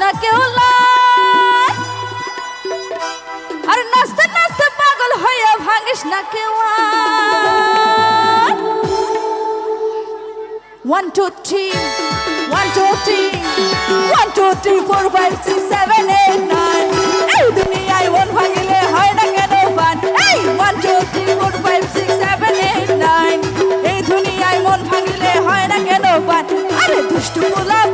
না কেউ আর নাচতে নাচতে পাগল হইয়া ভাঙিস না কেউ One, two, three, one, two, three, one, two, three, four, five, six, seven, eight, nine. এই দুনিয়ায় মন ভাঙিলে হয় না কেন পান এই one, two, three, four, five, six, seven, eight, nine. এই দুনিয়ায় মন ভাঙিলে হয় না কেন পান আরে দুষ্টু গোলাপ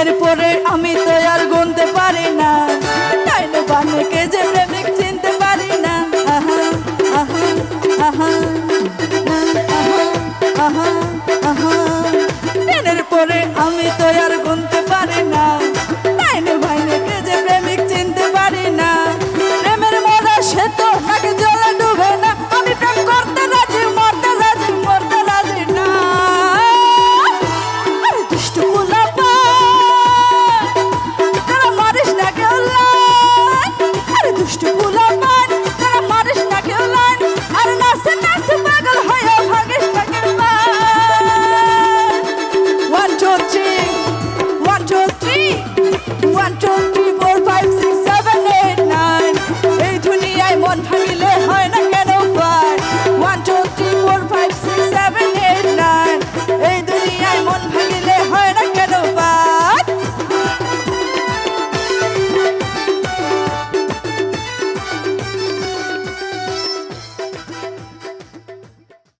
দিনের পরে আমি তো আর গুনতে পারি না। তাই না বামেকে যে প্রেমিক Come on.